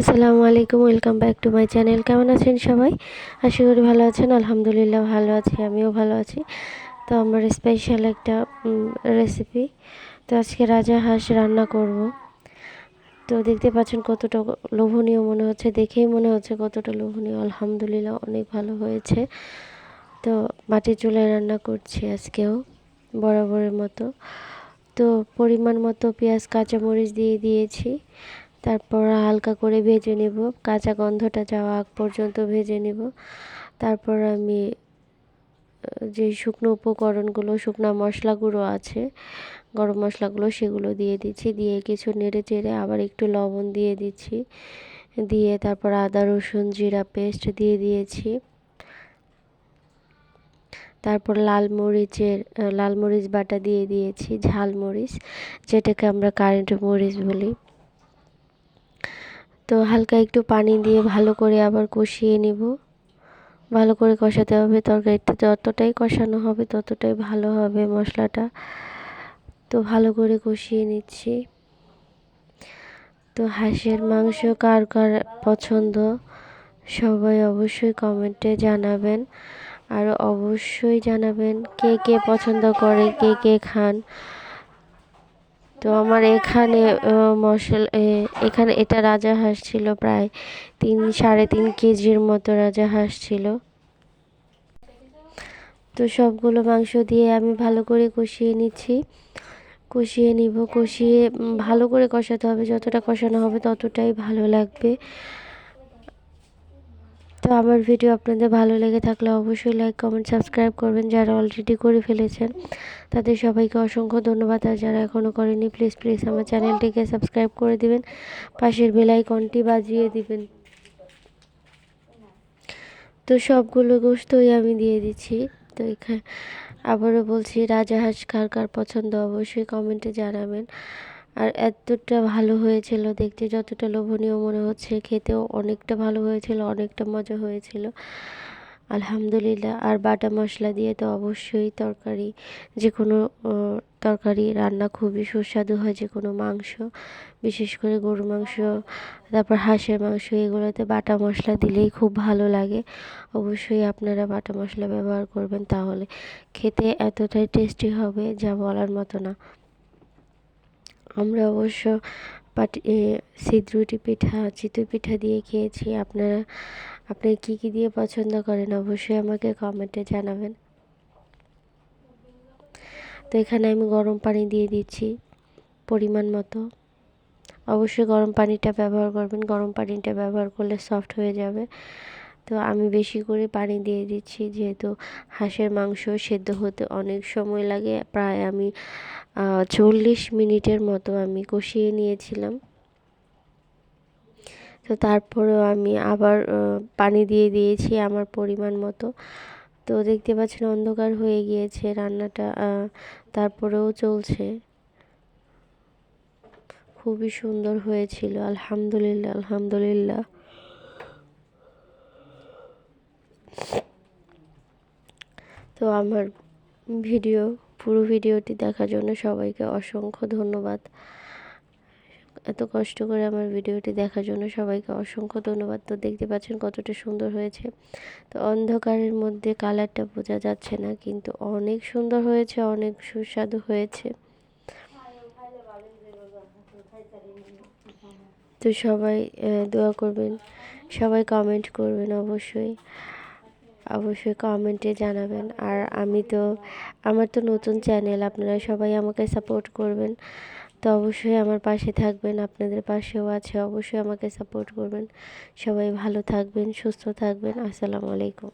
আসসালামু আলাইকুম, welcome back to my channel. কেমন আছেন সবাই? আশা করি ভালো আছেন, আলহামদুলিল্লাহ ভালো আছি, আমিও ভালো আছি। তো আমার স্পেশাল একটা রেসিপি তো আজকে রাজা হাঁস রান্না করব। তো দেখতে পাচ্ছেন কতটা লোভনীয় মনে হচ্ছে, দেখেই মনে হচ্ছে কতটা লোভনীয়। আলহামদুলিল্লাহ অনেক ভালো হয়েছে। তো মাটির চুলায় রান্না করছি আজকেও, বরাবরের মতো। তো পরিমাণ মতো পেঁয়াজ, কাঁচামরিচ দিয়ে দিয়েছি। তারপর হালকা করে ভেজে নেব। কাঁচা গন্ধটা যাওয়া আগ পর্যন্ত ভেজে নেব। তারপর আমি যে শুকনো উপকরণগুলো, শুকনো মশলাগুলো আছে, গরম মশলাগুলো সেগুলো দিয়ে দিচ্ছি। দিয়ে কিছু নেড়ে চেড়ে আবার একটু লবণ দিয়ে দিচ্ছি। দিয়ে তারপর আদা, রসুন, জিরা পেস্ট দিয়ে দিয়েছি। তারপর লাল মরিচের লাল মরিচ বাটা দিয়ে দিয়েছি, ঝাল মরিচ, যেটাকে আমরা কারেন্ট মরিচ বলি। তো হালকা একটু পানি দিয়ে ভালো করে আবার কষিয়ে নিব। ভালো করে কষাতে হবে তরকারিটা যতটাই কষানো হবে ততটাই ভালো হবে মশলাটা। তো ভালো করে কষিয়ে নিচ্ছি। তো হাঁসের মাংস কার কার পছন্দ সবাই অবশ্যই কমেন্টে জানাবেন। আর অবশ্যই জানাবেন কে কে পছন্দ করে, কে কে খান। তো আমার এখানে মশলা এখানে এটা রাজা হাঁস ছিল প্রায় তিন, সাড়ে তিন কেজির মতো রাজা হাঁস ছিল। তো সবগুলো মাংস দিয়ে আমি ভালো করে কষিয়ে নিচ্ছি। কষিয়ে নিব, কষিয়ে ভালো করে কষাতে হবে, যতটা কষানো হবে ততটাই ভালো লাগবে। তো আমার ভিডিও আপনাদের ভালো লেগে থাকলে অবশ্যই লাইক কমেন্ট সাবস্ক্রাইব করবেন যারা অলরেডি করে ফেলেছেন। তাদের সবাইকে অসংখ্য ধন্যবাদ। আর যারা এখনও করেনি প্লিজ প্লিজ আমার চ্যানেলটিকে সাবস্ক্রাইব করে দিবেন। পাশের বেলাইকনটি বাজিয়ে দিবেন। তো সবগুলো গোস্তই আমি দিয়ে দিচ্ছি। তো এখানে আবারও বলছি রাজা হাঁস কার কার পছন্দ অবশ্যই কমেন্টে জানাবেন। আর এতটা ভালো হয়েছিল দেখতে, যতটা লোভনীয় মনে হচ্ছে, খেতেও অনেকটা ভালো হয়েছিল, অনেকটা মজা হয়েছিল। আলহামদুলিল্লাহ, আর বাটা মশলা দিয়ে তো অবশ্যই তরকারি যে কোনো তরকারি রান্না খুবই সুস্বাদু হয় যে কোনো মাংস, বিশেষ করে গরু মাংস, তারপর হাঁসের মাংস, এগুলোতে বাটা মশলা দিলেই খুব ভালো লাগে। অবশ্যই আপনারা বাটা মশলা ব্যবহার করবেন, তাহলে খেতে এতটাই টেস্টি হবে, যা বলার মতো না। আমরা অবশ্য পাটি সিদ্ধরুটি পিঠা, চিতই পিঠা দিয়ে খেয়েছি। আপনারা, আপনি কী কী দিয়ে পছন্দ করেন অবশ্যই আমাকে কমেন্টে জানাবেন। তো এখানে আমি গরম পানি দিয়ে দিচ্ছি পরিমাণ মতো। অবশ্যই গরম পানিটা ব্যবহার করবেন। গরম পানিটা ব্যবহার করলে সফট হয়ে যাবে। তো আমি বেশি করে পানি দিয়ে দিচ্ছি, যেহেতু হাঁসের মাংস সেদ্ধ হতে অনেক সময় লাগে। প্রায় আমি চল্লিশ মিনিটের মতো আমি কষিয়ে নিয়েছিলাম। তো তারপরেও আমি আবার পানি দিয়ে দিয়েছি আমার পরিমাণ মতো। তো দেখতে পাচ্ছেন অন্ধকার হয়ে গিয়েছে রান্নাটা তারপরেও চলছে। খুবই সুন্দর হয়েছিল, আলহামদুলিল্লাহ আলহামদুলিল্লাহ। তো আমার ভিডিও, পুরো ভিডিওটি দেখার জন্য সবাইকে অসংখ্য ধন্যবাদ। এত কষ্ট করে আমার ভিডিওটি দেখার জন্য সবাইকে অসংখ্য ধন্যবাদ। তো দেখতে পাচ্ছেন কতটা সুন্দর হয়েছে। তো অন্ধকারের মধ্যে কালারটা বোঝা যাচ্ছে না, কিন্তু অনেক সুন্দর হয়েছে, অনেক সুস্বাদু হয়েছে। তো সবাই দোয়া করবেন, সবাই কমেন্ট করবেন অবশ্যই। অবশ্যই কমেন্টে জানাবেন। আর আমি তো, আমার তো নতুন চ্যানেল, আপনারা সবাই আমাকে সাপোর্ট করবেন। তো অবশ্যই আমার পাশে থাকবেন, আপনাদের পাশেও আছে, অবশ্যই আমাকে সাপোর্ট করবেন। সবাই ভালো থাকবেন, সুস্থ থাকবেন, আসসালামু আলাইকুম।